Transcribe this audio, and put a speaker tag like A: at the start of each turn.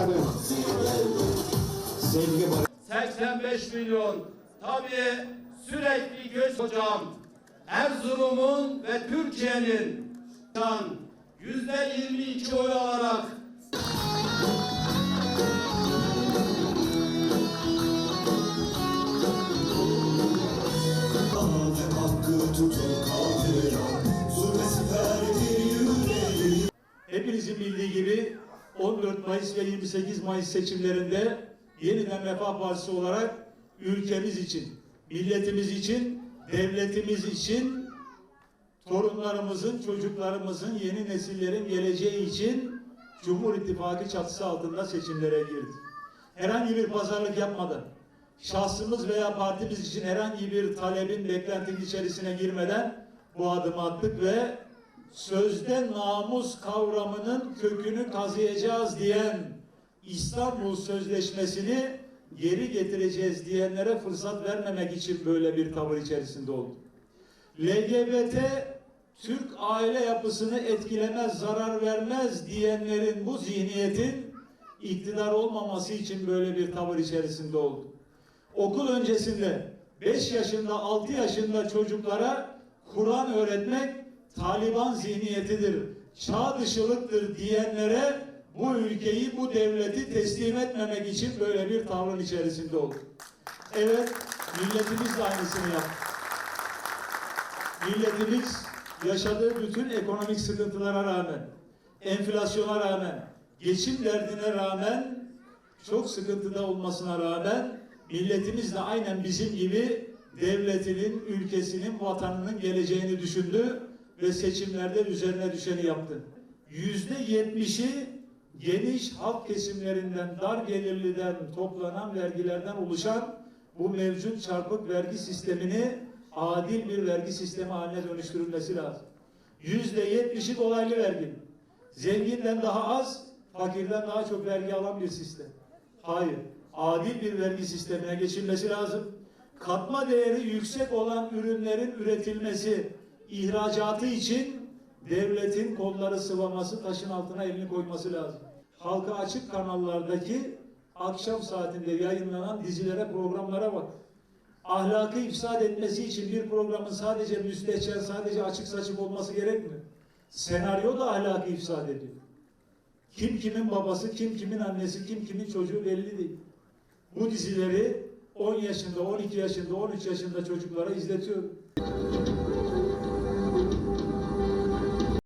A: efendim. Sevgi barış.
B: 85 milyon. Tabii sürekli göz hocam. Erzurum'un ve Türkiye'nin yüzde 22 oy alarak
C: Mayıs ve 28 Mayıs seçimlerinde yeniden Refah Partisi olarak ülkemiz için, milletimiz için, devletimiz için, torunlarımızın, çocuklarımızın, yeni nesillerin geleceği için Cumhur İttifakı çatısı altında seçimlere girdik. Herhangi bir pazarlık yapmadan, şahsımız veya partimiz için herhangi bir talebin, beklentinin içerisine girmeden bu adımı attık ve sözde namus kavramının kökünü kazıyacağız diyen İstanbul Sözleşmesi'ni geri getireceğiz diyenlere fırsat vermemek için böyle bir tavır içerisinde olduk. LGBT Türk aile yapısını etkilemez, zarar vermez diyenlerin bu zihniyetin iktidar olmaması için böyle bir tavır içerisinde oldu. Okul öncesinde 5 yaşında 6 yaşında çocuklara Kur'an öğretmek Taliban zihniyetidir, çağ dışılıktır diyenlere bu ülkeyi, bu devleti teslim etmemek için böyle bir tavrın içerisinde oldu. Evet, milletimiz de aynısını yaptı milletimiz yaşadığı bütün ekonomik sıkıntılara rağmen, enflasyona rağmen, geçim derdine rağmen, çok sıkıntıda olmasına rağmen milletimiz de aynen bizim gibi devletinin, ülkesinin, vatanının geleceğini düşündü ve seçimlerde üzerine düşeni yaptı. Yüzde yetmişi geniş halk kesimlerinden, dar gelirliden toplanan vergilerden oluşan bu mevcut çarpık vergi sistemini adil bir vergi sistemi haline dönüştürülmesi lazım. Yüzde yetmişi dolaylı vergi. Zenginden daha az, fakirden daha çok vergi alan bir sistem. Hayır. Adil bir vergi sistemine geçilmesi lazım. Katma değeri yüksek olan ürünlerin üretilmesi, ihracatı için devletin kolları sıvaması, taşın altına elini koyması lazım. Halka açık kanallardaki akşam saatinde yayınlanan dizilere, programlara bak ahlakı ifsad etmesi için bir programın sadece müstehcen, sadece açık saçık olması gerekmiyor. Senaryo da ahlakı ifsad ediyor. Kim kimin babası, kim kimin annesi, kim kimin çocuğu belli değil. Bu dizileri 10 yaşında, 12 yaşında, 13 yaşında çocuklara izletiyor.